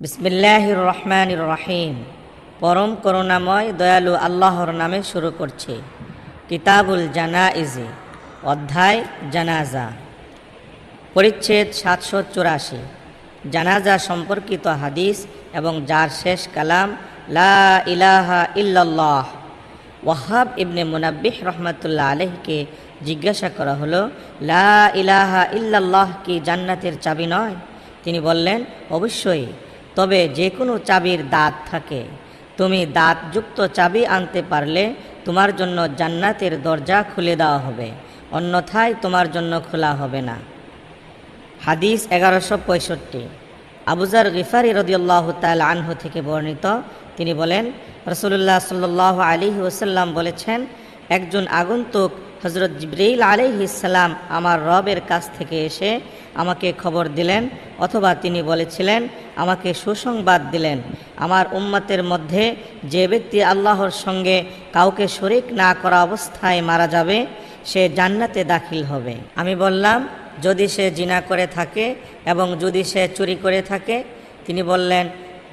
বিসমিল্লাহির রহমানির রহিম পরম করুণাময়, দয়ালু আল্লাহর নামে শুরু করছে। কিতাবুল জানা ইজি অধ্যায় জানাজা। পরিচ্ছেদ সাতশো চুরাশি। জানাজা সম্পর্কিত হাদিস এবং যার শেষ কালাম, লা ইলাহা ইল্লাল্লাহ। ওয়াহাব ইবনে মুনাব্বিহ রহমতুল্লাহ আলহকে জিজ্ঞাসা করা হলো, লা ইলাহা ইল্লাল্লাহ কি জান্নাতের চাবি নয়? তিনি বললেন, অবশ্যই। তবে যে কোনো চাবির দাঁত থাকে। তুমি দাঁতযুক্ত চাবি আনতে পারলে তোমার জন্য জান্নাতের দরজা খুলে দেওয়া হবে, অন্যথায় তোমার জন্য খোলা হবে না। হাদিস এগারোশো পঁয়ষট্টি। আবুজার গিফারি রদিউল্লাহ তাল আনহু থেকে বর্ণিত, তিনি বলেন রসুল্লাহ সাল্লাহ আলী ওসাল্লাম বলেছেন, একজন আগন্তুক হজরত জিব্রাইল আলাইহিসাল্লাম আমার রবের কাছ থেকে এসে আমাকে খবর দিলেন অথবা তিনি বলেছিলেন, আমাকে সুসংবাদ দিলেন। আমার উম্মতের মধ্যে যে ব্যক্তি আল্লাহর সঙ্গে কাউকে শরিক না করা অবস্থায় মারা যাবে, সে জান্নাতে দাখিল হবে। আমি বললাম, যদি সে জিনা করে থাকে এবং যদি সে চুরি করে থাকে, তিনি বললেন,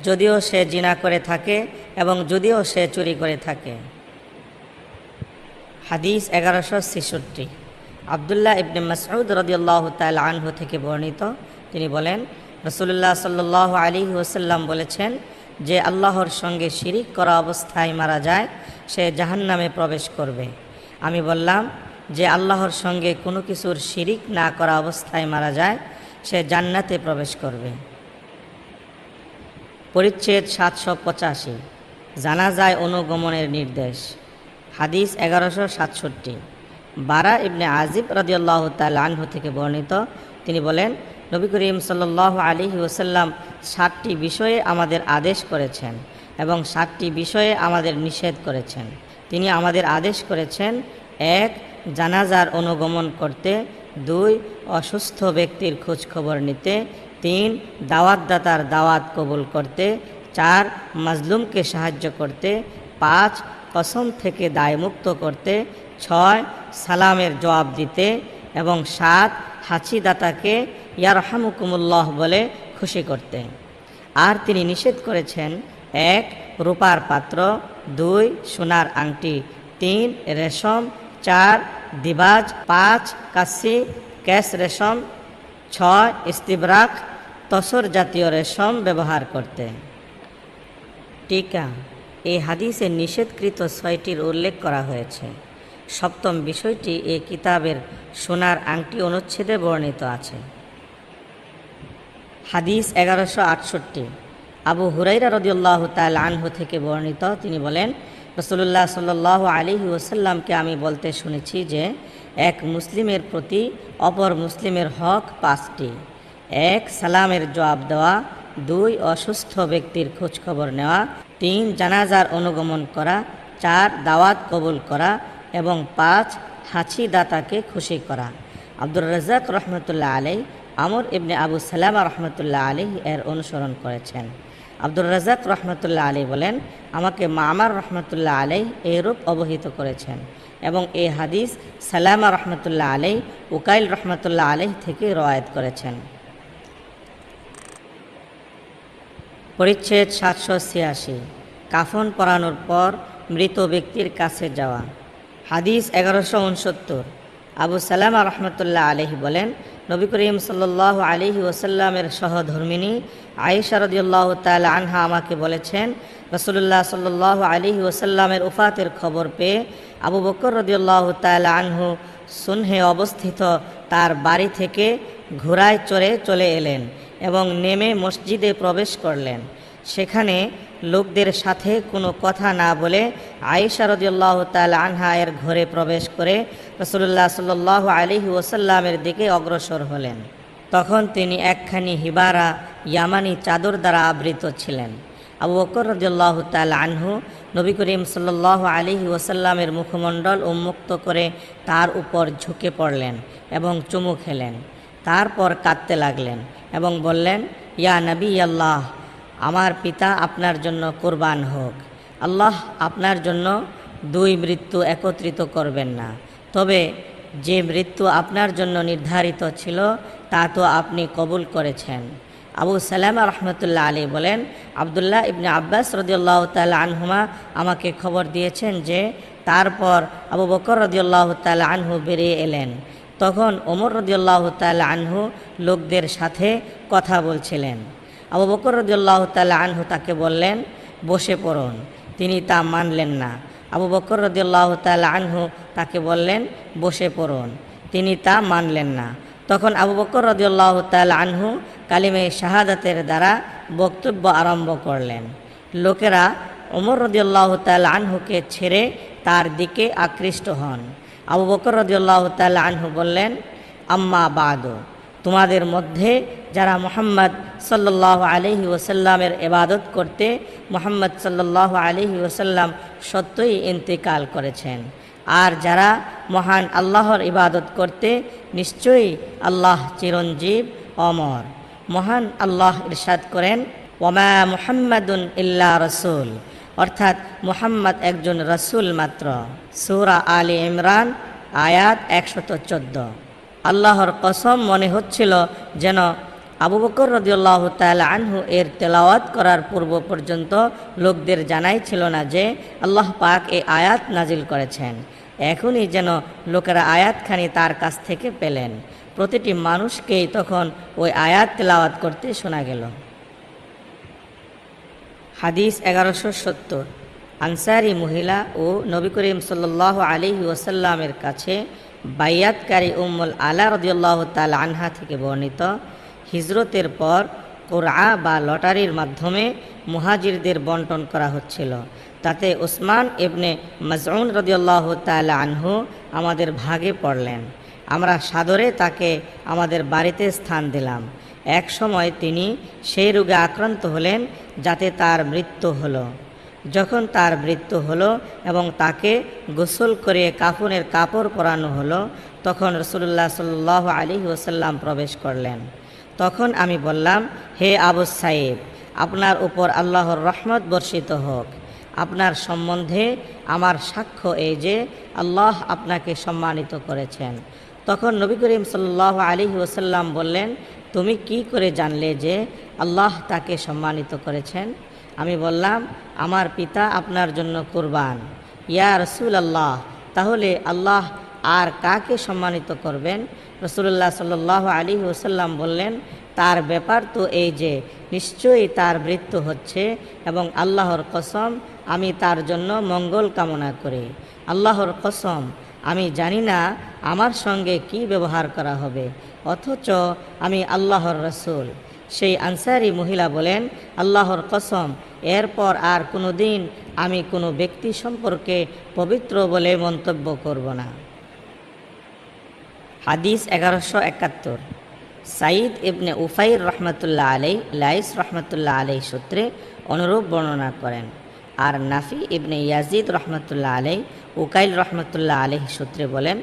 যদিও সে জিনা করে থাকে এবং যদিও সে চুরি করে থাকে। হাদিস এগারোশো ছেষট্টি। আবদুল্লাহ ইবনে মাসউদ রদিয়াল্লাহ তাল আনহু থেকে বর্ণিত। তিনি বলেন রসুল্লাহ সাল্লাহ আলী ওসাল্লাম বলেছেন যে, আল্লাহর সঙ্গে শিরিক করা অবস্থায় মারা যায়, সে জাহান্নামে প্রবেশ করবে। আমি বললাম যে, আল্লাহর সঙ্গে কোনো কিছুর শিরিক না করা অবস্থায় মারা যায়, সে জান্নাতে প্রবেশ করবে। পরিচ্ছেদ সাতশো পঁচাশি। জানা যায় অনুগমনের নির্দেশ। হাদিস এগারোশো সাতষট্টি। বারা ইবনে আজিব রদিয়াল্লাহ তাল আনহু থেকে বর্ণিত। তিনি বলেন, নবী করিম সাল্লাহ আলী ওসাল্লাম সাতটি বিষয়ে আমাদের আদেশ করেছেন এবং সাতটি বিষয়ে আমাদের নিষেধ করেছেন। তিনি আমাদের আদেশ করেছেন, এক, জানাজার অনুগমন করতে, দুই, অসুস্থ ব্যক্তির খোঁজ খবর নিতে, তিন, দাওয়াতদাতার দাওয়াত কবুল করতে, চার, মাজলুমকে সাহায্য করতে, পাঁচ কসম থেকে দায়মুক্ত করতে ছয়, সালামের জবাব দিতে এবং সাত, হাঁচিদাতাকে ইয়ারহামুকুমুল্লাহ বলে খুশি করতে। আর তিনি নিষেধ করেছেন, এক, রূপার পাত্র, দুই, সোনার আংটি, তিন, রেশম, চার, দিবাজ, পাঁচ, কাশি, ক্যাশ রেশম, ছয়, ইস্তিবরাক, তসর জাতীয় রেশম ব্যবহার করতে। টিকা। এই হাদিসে নিষেধকৃত ছয়টির উল্লেখ করা হয়েছে। সপ্তম বিষয়টি এ কিতাবের সোনার আংটি অনুচ্ছেদে বর্ণিত আছে। হাদিস এগারোশো আটষট্টি। আবু হুরাইরা রদিউল্লাহ তাল আনহু থেকে বর্ণিত, তিনি বলেন রসুল্লাহ সাল্লাহ আলী ওসাল্লামকে আমি বলতে শুনেছি যে, এক মুসলিমের প্রতি অপর মুসলিমের হক পাঁচটি। এক, সালামের জবাব দেওয়া। দুই, অসুস্থ ব্যক্তির খোঁজখবর নেওয়া। তিন জানাজার অনুগমন করা, চার দাওয়াত কবুল করা এবং পাঁচ হাঁচি দাতাকে খুশি করা। আব্দুর রাজাক রহমতুল্লাহ আলাই আমর ইবনে আবু সালামা রহমতুল্লাহ আলী এর অনুসরণ করেছেন। আব্দুর রাজাক রহমতুল্লাহ আলী বলেন, আমাকে মামার রহমতুল্লাহ আলাই এরূপ অবহিত করেছেন এবং এই হাদিস সালামা রহমতুল্লাহ আলাই উকাইল রহমতুল্লাহ আলাই থেকে রয়ায়ত করেছেন। পরিচ্ছেদ সাতশো ছিয়াশি। কাফন পরানোর পর মৃত ব্যক্তির কাছে যাওয়া। হাদিস এগারোশো উনসত্তর। আবু সালামা রহমতুল্লাহ আলহি বলেন, নবী করিম সাল্লাহ আলহি ওসাল্লামের সহধর্মিনী আয়েশা রদিউল্লাহ তাল আনহা আমাকে বলেছেন রসুল্লাহ সাল্লাহ আলহি ওসাল্লামের উফাতের খবর পেয়ে আবু বকর রদিউল্লাহ তাল আনহু সুনহে অবস্থিত তার বাড়ি থেকে ঘোড়ায় চড়ে চলে এলেন। এবং নেমে মসজিদে প্রবেশ করলেন। সেখানে লোকদের সাথে কোনো কথা না বলে আয়েশা রদিউল্লাহ তাল আনহা এর ঘরে প্রবেশ করে রসুল্লাহ সাল্লাহ আলিহি ওসাল্লামের দিকে অগ্রসর হলেন। তখন তিনি একখানি হিবারা ইয়ামানি চাদর দ্বারা আবৃত ছিলেন। আবু বকর রদিউল্লাহ তাল আনহু নবী করিম সাল্লাহ আলিহি ওসাল্লামের মুখমণ্ডল উন্মুক্ত করে তার উপর ঝুঁকে পড়লেন এবং চুমু খেলেন। তারপর কাঁদতে লাগলেন। এবং বললেন, ইয়া নবী আল্লাহ, আমার পিতা আপনার জন্য কোরবান হোক। আল্লাহ আপনার জন্য দুই মৃত্যু একত্রিত করবেন না। তবে যে মৃত্যু আপনার জন্য নির্ধারিত ছিল, তা তো আপনি কবুল করেছেন। আবু সালামা রহমতুল্লাহ আলী বলেন, আবদুল্লাহ ইবনে আব্বাস রদিউল্লাহ তাল আনহুমা আমাকে খবর দিয়েছেন যে, তারপর আবু বকর রদিউল্লাহ তাল আনহু বেরিয়ে এলেন। তখন ওমর রদিউল্লাহ তাল আনহু লোকদের সাথে কথা বলছিলেন। আবু বকর রদিউল্লাহ তাল আনহু তাকে বললেন, বসে পড়ুন। তিনি তা মানলেন না। আবু বকর রদিউল্লাহ তাল আনহু তাকে বললেন, বসে পড়ুন। তিনি তা মানলেন না। তখন আবু বকর রদিউল্লাহ তাল আনহু কালিমে শাহাদাতের দ্বারা বক্তব্য আরম্ভ করলেন। লোকেরা ওমর রদিউল্লাহ তাল আনহুকে ছেড়ে তার দিকে আকৃষ্ট হন। আবু বকর রদিউল্লাহ তাল আনহু বললেন, আম্মা বাদো, তোমাদের মধ্যে যারা মোহাম্মদ সাল্লাহ আলহি ওসাল্লামের এবাদত করতে মোহাম্মদ সাল্লাহ আলহি ওসাল্লাম সত্যই ইন্তেকাল করেছেন, আর যারা মহান আল্লাহর ইবাদত করতে নিশ্চয়ই আল্লাহ চিরঞ্জীব অমর। মহান আল্লাহ ইরশাদ করেন ওমা মুহাম্মাদুন ইল্লা রসুল। অর্থাৎ মুহাম্মদ একজন রসুল মাত্র। সুরা আলী ইমরান, আয়াত একশত চোদ্দ। আল্লাহর কসম মনে হচ্ছিল যেন আবু বকর রদিউল্লাহ তাল আনহু এর তেলাওয়াত করার পূর্ব পর্যন্ত লোকদের জানাই ছিল না যে আল্লাহ পাক এই আয়াত নাজিল করেছেন। এখনই যেন লোকেরা আয়াতখানি তার কাছ থেকে পেলেন। প্রতিটি মানুষকেই তখন ওই আয়াত তেলাওয়াত করতে শোনা গেল। হাদিস এগারোশো সত্তর। আনসারি মহিলা ও নবী করিম সাল্লাহ আলিহি ওসাল্লামের কাছে বাইয়াতকারী উম্মুল আলা রদিয়াল্লাহ তাল আনহা থেকে বর্ণিত হিজরতের পর কোরআ বা লটারির মাধ্যমে মুহাজিরদের বন্টন করা হচ্ছিল। তাতে ওসমান এবনে মজউন রদিয়াল্লাহ তাল আনহু আমাদের ভাগে পড়লেন। আমরা সাদরে তাকে আমাদের বাড়িতে স্থান দিলাম। এক সময় তিনি সেই রোগে আক্রান্ত হলেন যাতে তার মৃত্যু হলো। যখন তার মৃত্যু হলো এবং তাকে গোসল করে কাফনের কাপড় পরানো হলো, তখন রসুল্লাহ সাল্লাহ আলী ওসাল্লাম প্রবেশ করলেন। তখন আমি বললাম, হে আবু সাইব আপনার উপর আল্লাহর রহমত বর্ষিত হোক। আপনার সম্বন্ধে আমার সাক্ষ্য এই যে, আল্লাহ আপনাকে সম্মানিত করেছেন। তখন নবী করিম সাল্লাহ আলী ওসাল্লাম বললেন তুমি কি করে জানলে যে আল্লাহ তাকে সম্মানিত করেছেন? আমি বললাম, আমার পিতা আপনার জন্য কোরবান। ইয়া রসুল আল্লাহ তাহলে আল্লাহ আর কাকে সম্মানিত করবেন? রসুল্লাহ সাল্লাহ আলী ওসাল্লাম বললেন, তার ব্যাপার তো এই যে, নিশ্চয়ই তার মৃত্যু হচ্ছে এবং আল্লাহর কসম, আমি তার জন্য মঙ্গল কামনা করি। আল্লাহর কসম আমি জানি না আমার সঙ্গে কি ব্যবহার করা হবে। অথচ আমি আল্লাহর রসুল। সেই আনসারি মহিলা বলেন, আল্লাহর কসম, এরপর আর কোনো দিন আমি কোনো ব্যক্তি সম্পর্কে পবিত্র বলে মন্তব্য করব না। হাদিস এগারোশো একাত্তর। সাঈদ ইবনে উফাইর রহমতুল্লাহ আলাই লাইস রহমতুল্লাহ আলাই সূত্রে অনুরূপ বর্ণনা করেন। আর নাফি ইবনে ইয়াজিদ রহমতুল্লাহ আলাই উকাইল রহমতুল্লাহ আলহ সূত্রে বলেন,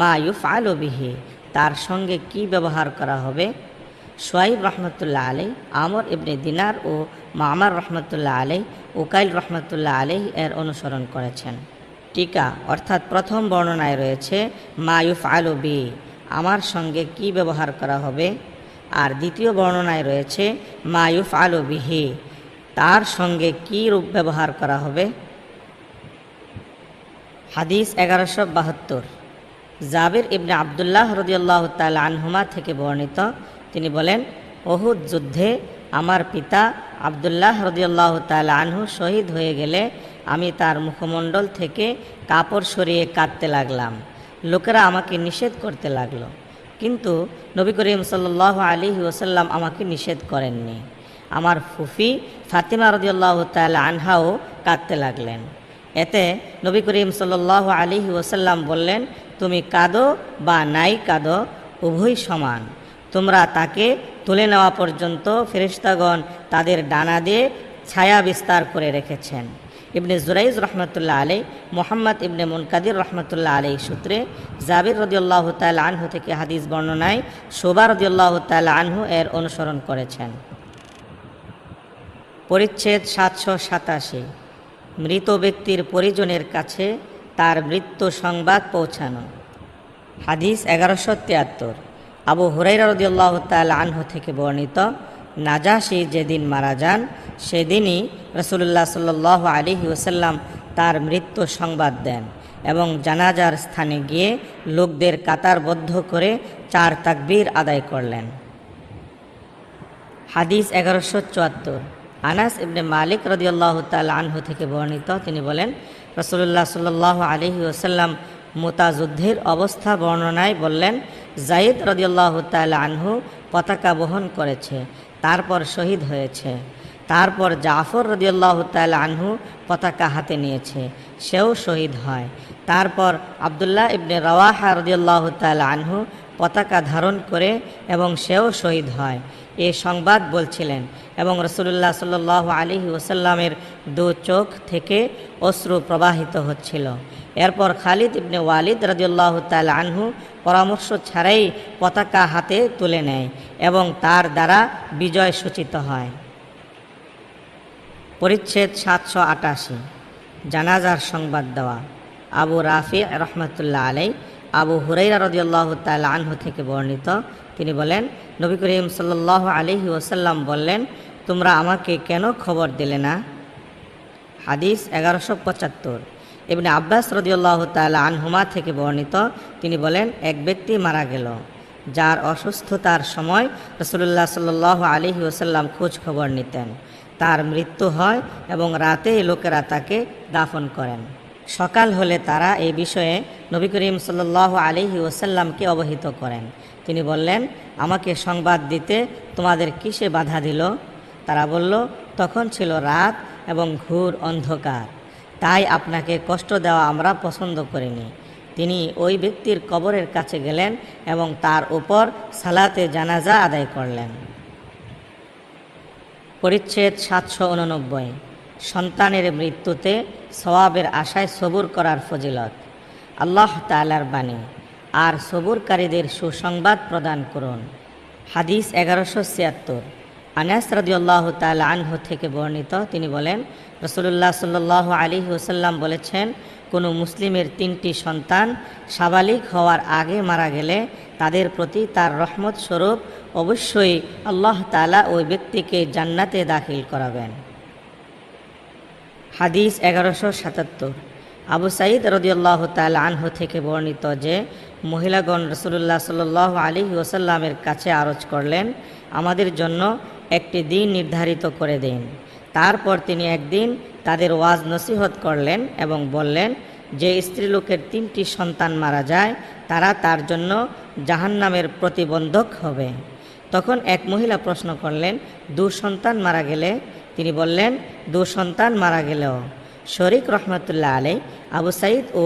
মা ইউফ আলো বিহি তার সঙ্গে কি ব্যবহার করা হবে? সোয়াইব রহমতুল্লাহ আলাই আমর ইবনে দিনার ও মামার রহমতুল্লাহ আলাই উকাইল রহমতুল্লাহ আলাই এর অনুসরণ করেছেন। টিকা, অর্থাৎ প্রথম বর্ণনায় রয়েছে, মা ইউফ আলো বি আমার সঙ্গে কি ব্যবহার করা হবে? আর দ্বিতীয় বর্ণনায় রয়েছে, মা ইউফ আলো বিহি তার সঙ্গে কি রূপ ব্যবহার করা হবে? হাদিস এগারোশো বাহাত্তর। জাবির ইবনে আবদুল্লাহ রদিয়াল্লাহ তাল আনহুমা থেকে বর্ণিত, তিনি বলেন অহুদ যুদ্ধে আমার পিতা আবদুল্লাহ রদিয়াল্লাহ তাল আনহু শহীদ হয়ে গেলে আমি তার মুখমণ্ডল থেকে কাপড় সরিয়ে কাঁদতে লাগলাম। লোকেরা আমাকে নিষেধ করতে লাগল। কিন্তু নবী করিম সাল্লাহ আলী ওসাল্লাম আমাকে নিষেধ করেননি। আমার ফুফি ফাতিমা রদিয়াল্লাহ তাল আনহাও কাঁদতে লাগলেন। এতে নবী করিম সাল্লাহ আলী ওসাল্লাম বললেন, তুমি কাঁদো বা নাই কাঁদো, উভয় সমান। তোমরা তাকে তুলে নেওয়া পর্যন্ত ফেরিস্তাগণ তাদের ডানা দিয়ে ছায়া বিস্তার করে রেখেছেন। ইবনে জুরাইজ রহমতুল্লাহ আলী মোহাম্মদ ইবনে মুনকাদির রহমতুল্লাহ আলী সূত্রে জাবির রদিউল্লাহ তাল আনহু থেকে হাদিস বর্ণনায় শোভা রদিউল্লাহ তাল আনহু এর অনুসরণ করেছেন। পরিচ্ছেদ সাতশো সাতাশি। মৃত ব্যক্তির পরিজনের কাছে তার মৃত্যু সংবাদ পৌঁছানো। হাদিস এগারোশো তিয়াত্তর। আবু হুরাইরা রদিউল্লাহ তাল আনহু থেকে বর্ণিত, নাজাসি যেদিন মারা যান, সেদিনই রসুল্লাহ সাল্লাহ আলী ওসাল্লাম তার মৃত্যু সংবাদ দেন এবং জানাজার স্থানে গিয়ে লোকদের কাতারবদ্ধ করে চার তাকবীর আদায় করলেন। হাদিস এগারোশো চুয়াত্তর। আনাস ইবনে মালিক রদিয়াল্লাহ তাল আনহু থেকে বর্ণিত। তিনি বলেন রসুল্লাহ সাল্লাহ আলহি ওসাল্লাম মোতাযুদ্ধের অবস্থা বর্ণনায় বললেন জাইদ রদিয়াল্লাহ তাল আনহু পতাকা বহন করেছে, তারপর শহীদ হয়েছে। তারপর জাফর রদিয়াল্লাহ তাল আনহু পতাকা হাতে নিয়েছে, সেও শহীদ হয়। তারপর আবদুল্লাহ ইবনে রওয়াহা রদিয়াল্লাহ তাল আনহু পতাকা ধারণ করে এবং সেও শহীদ হয়। এ সংবাদ বলছিলেন এবং রসুল্লাহ সাল আলী ওসাল্লামের দু চোখ থেকে অশ্রু প্রবাহিত হচ্ছিল। এরপর খালিদ ইবনে ওয়ালিদ রদিউল্লাহ তাল আনহু পরামর্শ ছাড়াই পতাকা হাতে তুলে নেয় এবং তার দ্বারা বিজয় সূচিত হয়। পরিচ্ছেদ সাতশো আটাশি। জানাজার সংবাদ দেওয়া। আবু রাফি রহমতুল্লাহ আলাই আবু হুরাইরা রদিয়াল্লাহ তাল আনহু থেকে বর্ণিত। তিনি বলেন, নবী করিম সাল্লাহ আলহি ওসাল্লাম বললেন, তোমরা আমাকে কেন খবর দিলে না? হাদিস এগারোশো পঁচাত্তর। এমনি আব্বাস রদিউল্লাহ তাল আনহুমা থেকে বর্ণিত, তিনি বলেন, এক ব্যক্তি মারা গেল, যার অসুস্থতার সময় রসুল্লাহ সাল্লাহ আলহি ওসাল্লাম খোঁজ খবর নিতেন। তার মৃত্যু হয় এবং রাতে লোকেরা তাকে দাফন করেন। সকাল হলে তারা এই বিষয়ে নবী করিম সাল্লাহ আলহি ওসাল্লামকে অবহিত করেন। তিনি বললেন, আমাকে সংবাদ দিতে তোমাদের কিসে বাধা দিল? তারা বলল, তখন ছিল রাত এবং ঘুর অন্ধকার। তাই আপনাকে কষ্ট দেওয়া আমরা পছন্দ করিনি। তিনি ওই ব্যক্তির কবরের কাছে গেলেন এবং তার উপর সালাতে জানাজা আদায় করলেন। পরিচ্ছেদ সাতশো উননব্বই। সন্তানের মৃত্যুতে সওয়াবের আশায় সবুর করার ফজিলত। আল্লাহ তালার বাণী। আর সবুরকারীদের সুসংবাদ প্রদান করুন। হাদিস এগারোশো ছিয়াত্তর। আনাস রদিউল্লাহ তাল আনহু থেকে বর্ণিত, তিনি বলেন রসুল্লাহ সাল্লাহ আলী ওসাল্লাম বলেছেন, কোনো মুসলিমের তিনটি সন্তান সাবালিক হওয়ার আগে মারা গেলে তাদের প্রতি তার রহমত স্বরূপ অবশ্যই আল্লাহ তালা ওই ব্যক্তিকে জান্নাতে দাখিল করাবেন। হাদিস এগারোশো সাতাত্তর। আবু সাইদ রদিউল্লাহ তাল আনহু থেকে বর্ণিত যে, মহিলাগণ রসুল্লাহ সাল আলী ওসাল্লামের কাছে আরজ করলেন, আমাদের জন্য একটি দিন নির্ধারিত করে দিন। তারপর তিনি একদিন তাদের ওয়াজ নসিহত করলেন এবং বললেন, যে স্ত্রীলোকের তিনটি সন্তান মারা যায়, তারা তার জন্য জাহান্নামের প্রতিবন্ধক হবে। তখন এক মহিলা প্রশ্ন করলেন দু সন্তান মারা গেলে তিনি বললেন, দু সন্তান মারা গেলেও। শরিক রহমতুল্লাহ আলাই আবু সাইদ ও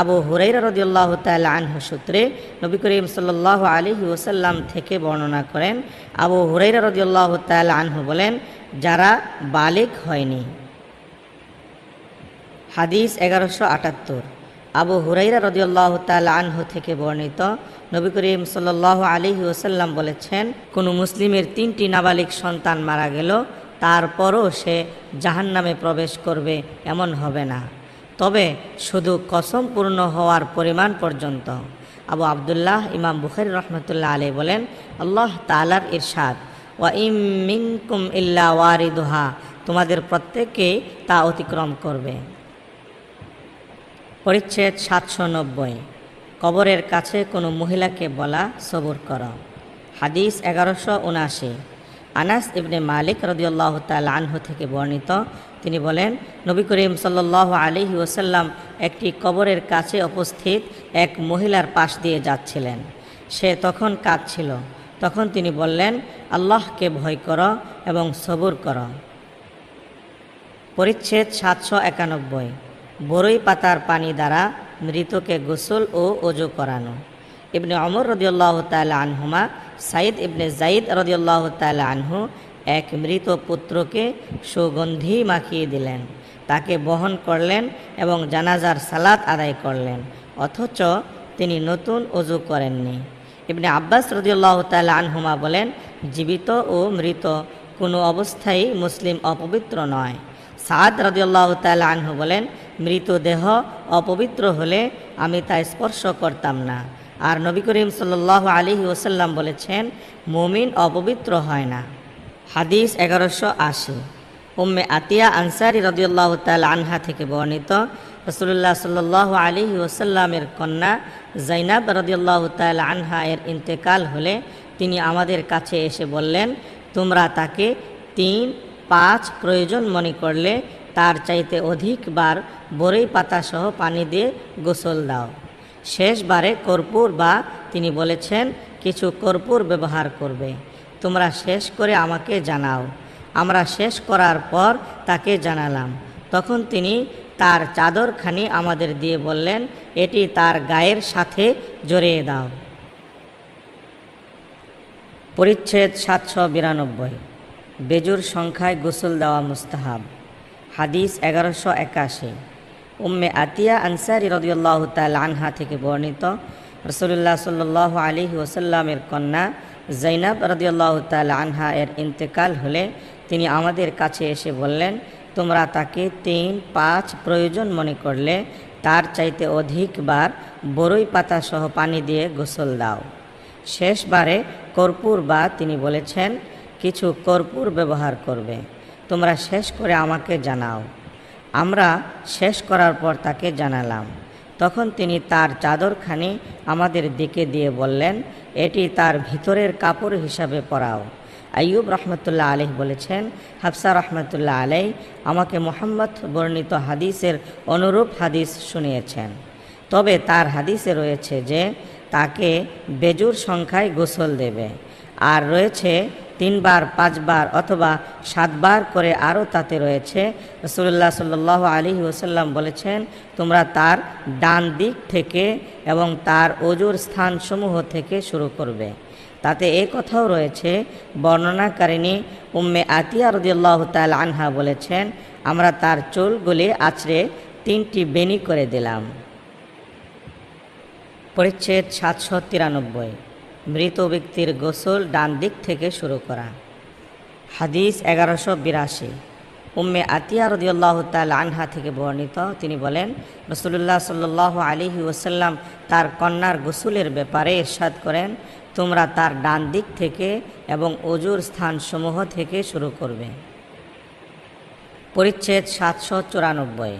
আবু হুরাইরা রদিউল্লাহ তাল আনহু সূত্রে নবী করিম সাল্লাহ আলী ওসাল্লাম থেকে বর্ণনা করেন, আবু হুরাইরা রদিউল্লাহ তাল আনহু বলেন, যারা বালিক হয়নি। হাদিস এগারোশো আটাত্তর। আবু হুরাইরা রদিউল্লাহ তাল আনহু থেকে বর্ণিত নবী করিম সাল্লাহ আলী ওসাল্লাম বলেছেন, কোনো মুসলিমের তিনটি নাবালিক সন্তান মারা গেল তারপরও সে জাহান নামে প্রবেশ করবে, এমন হবে না। তবে শুধু কসম পূর্ণ হওয়ার পরিমাণ পর্যন্ত। আবু আবদুল্লাহ ইমাম বুখারি রহমতুল্লাহ আলী বলেন, আল্লাহ তালার ইরশাদ। ওয়া ইমিনকুম ইল্লা ওয়ারিদুহা। তোমাদের প্রত্যেকেই তা অতিক্রম করবে। পরিচ্ছেদ সাতশো নব্বই। কবরের কাছে কোনো মহিলাকে বলা সবুর কর। হাদিস এগারোশো উনাশি আনাস ইবনে মালিক রদিউল্লাহ তাল আনহু থেকে বর্ণিত। তিনি বলেন, নবী করিম সাল্লাহ আলিহি ওসাল্লাম একটি কবরের কাছে উপস্থিত এক মহিলার পাশ দিয়ে যাচ্ছিলেন। সে তখন কাঁদছিল। তখন তিনি বললেন, আল্লাহকে ভয় কর এবং সবুর কর। পরিচ্ছেদ সাতশো একানব্বই। বরই পাতার পানি দ্বারা মৃতকে গোসল ও অজু করানো। ইবনে অমর রদিউল্লাহ তাল আনহুমা সাইদ ইবনে জাইদ রদিউল্লাহ তাল আনহু এক মৃত পুত্রকে সুগন্ধি মাখিয়ে দিলেন। তাকে বহন করলেন এবং জানাজার সালাত আদায় করলেন। অথচ তিনি নতুন অজু করেননি। ইবনে আব্বাস রদিউল্লাহ তাল আনহুমা বলেন, জীবিত ও মৃত কোনো অবস্থায় মুসলিম অপবিত্র নয়। সাদ রদিউল্লাহ তাল আনহু বলেন, মৃতদেহ অপবিত্র হলে আমি তা স্পর্শ করতাম না। আর নবী করিম সাল্লাহ আলী ওসাল্লাম বলেছেন, মুমিন অপবিত্র হয় না। হাদিস এগারোশো আশি। উম্মে আতিয়া আনসারি রদিউল্লাহ তাল আনহা থেকে বর্ণিত রসুল্লাহ সাল্লাহ আলী ওসাল্লামের কন্যা জাইনাব রদিউল্লাহ তাল আনহা এর ইন্তেকাল হলে তিনি আমাদের কাছে এসে বললেন, তোমরা তাকে তিন, পাঁচ প্রয়োজন মনে করলে তার চাইতে অধিকবার বরই পাতাসহ পানি দিয়ে গোসল দাও। শেষবারে কর্পূর বা তিনি বলেছেন, কিছু কর্পূর ব্যবহার করবে। তোমরা শেষ করে আমাকে জানাও। আমরা শেষ করার পর তাকে জানালাম। তখন তিনি তার চাদরখানি আমাদের দিয়ে বললেন, এটি তার গায়ের সাথে জড়িয়ে দাও। পরিচ্ছেদ সাতশো বিরানব্বই। বেজুর সংখ্যায় গোসল দেওয়া মুস্তাহাব। হাদিস এগারোশো একাশি। উম্মে আতিয়া আনসারি রদিউল্লাহ তাল আনহা থেকে বর্ণিত রসুল্লাহ সাল্লাহ আলী ওসাল্লামের কন্যা জৈনাব রদিউল্লাহ তাল আনহা এর ইন্তেকাল হলে তিনি আমাদের কাছে এসে বললেন, তোমরা তাকে তিন, পাঁচ প্রয়োজন মনে করলে তার চাইতে অধিকবার বরই পাতা সহ পানি দিয়ে গোসল দাও। শেষবারে কর্পূর বা তিনি বলেছেন, কিছু কর্পূর ব্যবহার করবে। তোমরা শেষ করে আমাকে জানাও। আমরা শেষ করার পর তাকে জানালাম। তখন তিনি তার চাদরখানি আমাদের দিকে দিয়ে বললেন, এটি তার ভিতরের কাপড় হিসাবে পরাও। আইয়ুব রহমতুল্লাহ আলহ বলেছেন, হাফসা রহমতুল্লাহ আলাই আমাকে মোহাম্মদ বর্ণিত হাদিসের অনুরূপ হাদিস শুনিয়েছেন। তবে তার হাদিসে রয়েছে যে, তাকে বেজুর সংখ্যায় গোসল দেবে। আর রয়েছে তিনবার, পাঁচবার অথবা সাতবার করে আরও তাতে রয়েছে। রসুল্লাহ সাল্লাহ আলী ওসাল্লাম বলেছেন, তোমরা তার ডান দিক থেকে এবং তার অজুর স্থানসমূহ থেকে শুরু করবে। তাতে এ কথাও রয়েছে, বর্ণনাকারিণী উম্মে আতিয়া রদিয়াল্লাহ তাল আনহা বলেছেন, আমরা তার চুলগুলি আছড়ে তিনটি বেনি করে দিলাম। পরিচ্ছেদ সাতশো তিরানব্বই। মৃত ব্যক্তির গোসল ডান দিক থেকে শুরু করা। হাদিস এগারোশো বিরাশি। উম্মে আতিয়া রদিউল্লাহ তাল আনহা থেকে বর্ণিত, তিনি বলেন রসুল্লাহ সাল্লাহ আলিহি ওসাল্লাম তার কন্যার গোসুলের ব্যাপারে ইরশাদ করেন, তোমরা তার ডান দিক থেকে এবং অজুর স্থানসমূহ থেকে শুরু করবে। পরিচ্ছেদ সাতশো চুরানব্বই।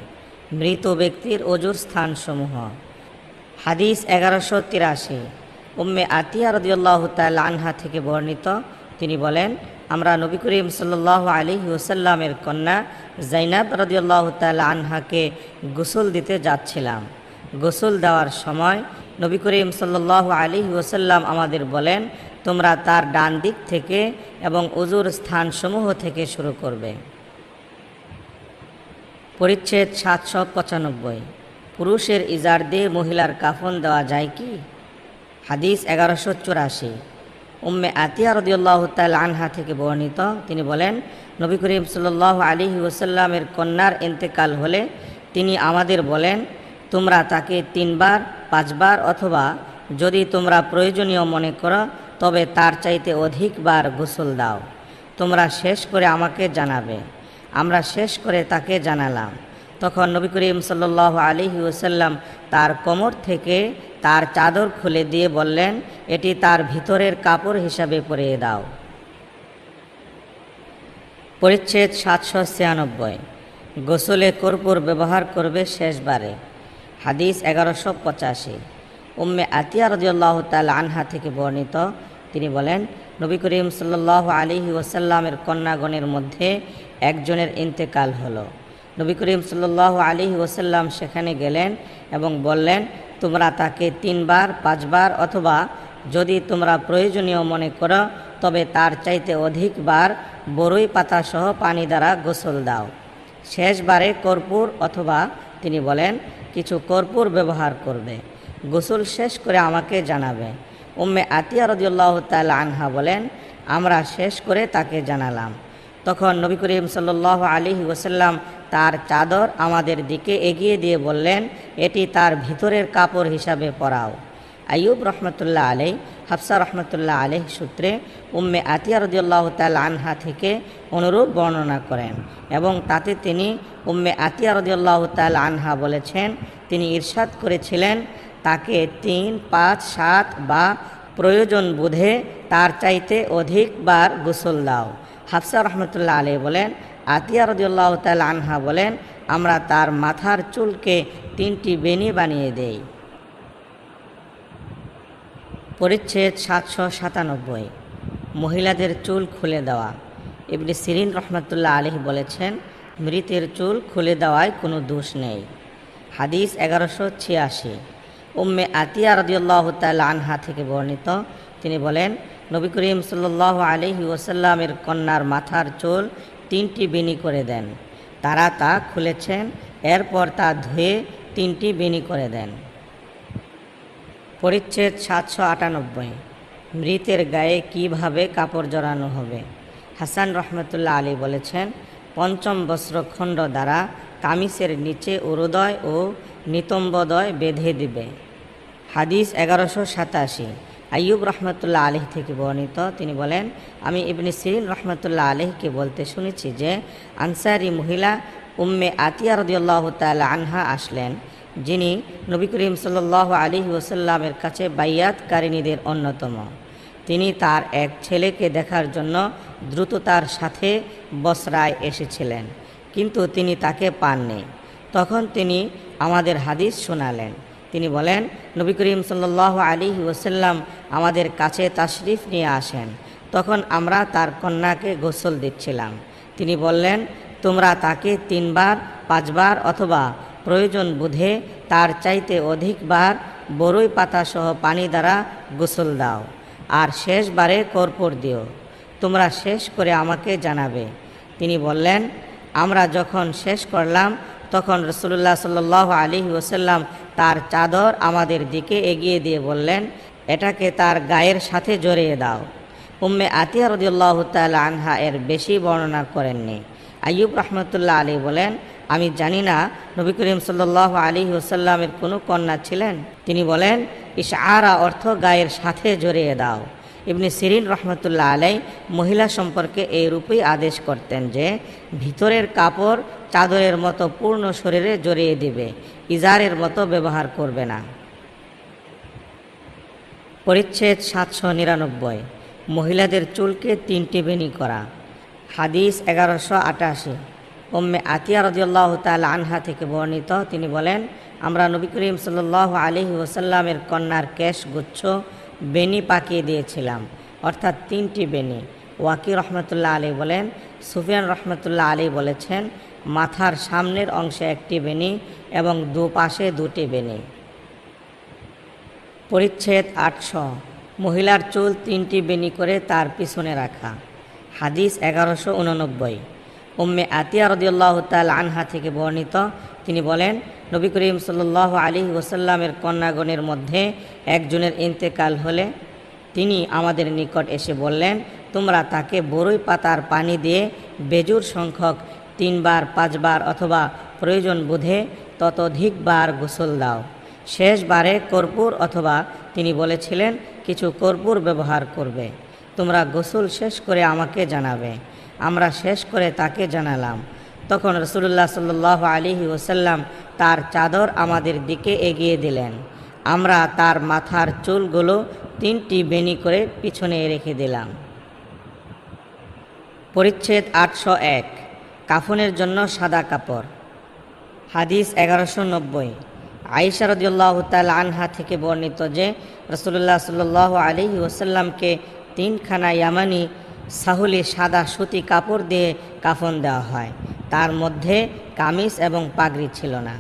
মৃত ব্যক্তির অজুর স্থানসমূহ। হাদিস এগারোশো তিরাশি। উম্মে আতিয়া রদিউল্লাহ তাল আনহা থেকে বর্ণিত। তিনি বলেন, আমরা নবী করিম সাল্লাহ আলী ওসাল্লামের কন্যা জাইনাব রদিউল্লাহ তাল আনহাকে গোসল দিতে যাচ্ছিলাম। গোসল দেওয়ার সময় নবী করিম সাল্লাহ আলী ওসাল্লাম আমাদের বলেন, তোমরা তার ডান দিক থেকে এবং উজুর স্থানসমূহ থেকে শুরু করবে। পরিচ্ছেদ সাতশো পঁচানব্বই। পুরুষের ইজার দিয়ে মহিলার কাফন দেওয়া যায় কি? হাদিস এগারোশো চুরাশি। উম্মে আতিয়া রদিউল্লাহ তাল আনহা থেকে বর্ণিত, তিনি বলেন, নবী করিম সাল্লাহ আলী ওসাল্লামের কন্যার ইন্তেকাল হলে তিনি আমাদের বলেন, তোমরা তাকে তিনবার, পাঁচবার অথবা যদি তোমরা প্রয়োজনীয় মনে করো, তবে তার চাইতে অধিকবার গোসল দাও। তোমরা শেষ করে আমাকে জানাবে। আমরা শেষ করে তাকে জানালাম। তখন নবী করিম সাল্লাহ আলী ওসাল্লাম তার কোমর থেকে তার চাদর খুলে দিয়ে বললেন, এটি তার ভিতরের কাপড় হিসাবে পরিয়ে দাও। পরিচ্ছেদ সাতশো ছিয়ানব্বই। গোসলে কর্পূর ব্যবহার করবে শেষবারে। হাদিস এগারোশো পঁচাশি। উম্মে আতিয়া রদিয়াল্লাহ তাল আনহা থেকে বর্ণিত। তিনি বলেন, নবী করিম সাল্লাহ আলী ওসাল্লামের কন্যাগণের মধ্যে একজনের ইন্তেকাল হলো। নবী করিম সাল্লাহ আলী ওসাল্লাম সেখানে গেলেন এবং বললেন তোমরা তাকে তিনবার, পাঁচবার অথবা যদি তোমরা প্রয়োজনীয় মনে করো, তবে তার চাইতে অধিকবার বরই পাতাসহ পানি দ্বারা গোসল দাও। শেষবারে কর্পূর অথবা তিনি বলেন, কিছু কর্পূর ব্যবহার করবে। গোসল শেষ করে আমাকে জানাবে। উম্মে আতিয়া রদিউল্লাহ তাল আনহা বলেন, আমরা শেষ করে তাকে জানালাম। তখন নবী করিম সাল্লাহ আলী ওসাল্লাম তার চাদর আমাদের দিকে এগিয়ে দিয়ে বললেন, এটি তার ভিতরের কাপড় হিসাবে পরাও। আইয়ুব রহমতুল্লাহ আলাই হাফসা রহমতুল্লাহ আলহ সূত্রে উম্মে আতিয়া রদিউল্লাহ তাল আনহা থেকে অনুরূপ বর্ণনা করেন এবং তাতে তিনি উম্মে আতিয়া রদিউল্লাহ তাল আনহা বলেছেন, তিনি ইরশাদ করেছিলেন, তাকে তিন, পাঁচ, সাত বা প্রয়োজন বুধে তার চাইতে অধিকবার গোসল দাও। হাফসা রহমতুল্লাহ আলী বলেন আতিয়া রদিউল্লাহ তাল আনহা বলেন, আমরা তার মাথার চুলকে তিনটি বেনি বানিয়ে দেই। পরিচ্ছেদ সাতশো সাতানব্বই। মহিলাদের চুল খুলে দেওয়া। ইবনে সিরিন রহমতুল্লাহ আলহি বলেছেন, মৃতের চুল খুলে দেওয়ায় কোনো দোষ নেই। হাদিস এগারোশো ছিয়াশি। উম্মে আতিয়া রদিউল্লাহ তাল আনহা থেকে বর্ণিত, তিনি বলেন, নবী করিম সাল্লাহ আলহি ওসাল্লামের কন্যার মাথার চুল তিনটি বেনি করে দেন। তারা তা খুলেছেন, এরপর তা ধুয়ে তিনটি বেনি করে দেন। পরিচ্ছেদ সাতশো আটানব্বই। মৃতের গায়ে কীভাবে কাপড় জড়ানো হবে? হাসান রহমতুল্লাহ আলী বলেছেন, পঞ্চম বস্ত্রখণ্ড দ্বারা কামিসের নিচে উরুদয় ও নিতম্বদয় বেঁধে দিবে। হাদিস এগারোশো সাতাশি। আইয়ুব রহমতুল্লাহ আলহ থেকে বর্ণিত। তিনি বলেন, আমি ইবনে সিরিন রহমতুল্লাহ আলহকে বলতে শুনেছি যে, আনসারি মহিলা উম্মে আতিয়া রদিউল্লাহ তাল আনহা আসলেন, যিনি নবী করিম সাল্লাহ আলী ওসাল্লামের কাছে বাইয়াতকারিনীদের অন্যতম। তিনি তার এক ছেলেকে দেখার জন্য দ্রুততার সাথে বসরায় এসেছিলেন, কিন্তু তিনি তাকে পাননি। তখন তিনি আমাদের হাদিস শোনালেন। তিনি বলেন, নবী করিম সাল্লাহ আলী ওসাল্লাম আমাদের কাছে তাশরিফ নিয়ে আসেন। তখন আমরা তার কন্যাকে গোসল দিচ্ছিলাম। তিনি বললেন, তোমরা তাকে তিনবার, পাঁচবার অথবা প্রয়োজন বুধে তার চাইতে অধিকবার বরই পাতাসহ পানি দ্বারা গোসল দাও, আর শেষবারে কর্পূর দিও। তোমরা শেষ করে আমাকে জানাবে। তিনি বললেন, আমরা যখন শেষ করলাম তখন রসুল্লাহ সাল্লাহ আলী ওসাল্লাম তার চাদর আমাদের দিকে এগিয়ে দিয়ে বললেন, এটাকে তার গায়ের সাথে জড়িয়ে দাও। উম্মে আতিয়া রদিউল্লাহ তাল আনহা এর বেশি বর্ণনা করেননি। আইয়ুব রহমতুল্লাহ আলী বলেন, আমি জানি না, নবী করিম সাল্লাহ আলী ওসাল্লামের কোনো কন্যা ছিলেন? তিনি বলেন, ইশআরা অর্থ গায়ের সাথে জড়িয়ে দাও। ইবনে সিরিন রহমতুল্লাহ আলাই মহিলা সম্পর্কে এই রূপেই আদেশ করতেন যে, ভিতরের কাপড় চাদরের মতো পূর্ণ শরীরে জড়িয়ে দিবে, ইজারের মতো ব্যবহার করবে না। পরিচ্ছেদ সাতশো নিরানব্বই। মহিলাদের চুলকে তিনটি বেনি করা। হাদিস এগারোশো আটাশি। ওম্মে আতিয়া রদিয়াল্লাহ তাল আনহা থেকে বর্ণিত, তিনি বলেন, আমরা নবী করিম সাল্লাহ আলহি ওসাল্লামের কন্যার কেশ, গুচ্ছ বেনি পাকিয়ে দিয়েছিলাম। অর্থাৎ তিনটি বেনি। ওয়াকি রহমতুল্লাহ আলী বলেন, সুফিয়ান রহমতুল্লাহ আলী বলেছেন, মাথার সামনের অংশে একটি বেনি এবং দুপাশে দুটি বেনি। পরিচ্ছেদ আটশো। মহিলার চুল তিনটি বেনি করে তার পিছনে রাখা। হাদিস এগারোশো উননব্বই। উম্মে আতিয়া রদিউল্লাহ তাল আনহা থেকে বর্ণিত। তিনি বলেন, নবী করিম সাল্লাহ আলী ওসাল্লামের কন্যাগণের মধ্যে একজনের ইন্তেকাল হলে তিনি আমাদের নিকট এসে বললেন, তোমরা তাকে বরই পাতার পানি দিয়ে বেজুর সংখ্যক তিনবার, পাঁচবার অথবা প্রয়োজন বোধে ততোধিকবার গোসল দাও। শেষবারে কর্পূর অথবা তিনি বলেছিলেন, কিছু কর্পূর ব্যবহার করবে। তোমরা গোসল শেষ করে আমাকে জানাবে। আমরা শেষ করে তাকে জানালাম। তখন রসুল্লাহ সাল্লাহ আলী ওসাল্লাম তার চাদর আমাদের দিকে এগিয়ে দিলেন। আমরা তার মাথার চুলগুলো তিনটি বেনি করে পিছনে রেখে দিলাম। পরিচ্ছেদ আটশো এক, কাফনের জন্য সাদা কাপড়। হাদিস এগারোশো নব্বই আইসা রদিউল্লাহ তাল আনহা থেকে বর্ণিত যে রসুল্লাহ সাল্লাহ আলী ওসাল্লামকে তিনখানা ইয়ামানি সাহুলি সাদা সুতি কাপড় দিয়ে কাফন দেওয়া হয়। তার মধ্যে কামিজ এবং পাগড়ি ছিল না।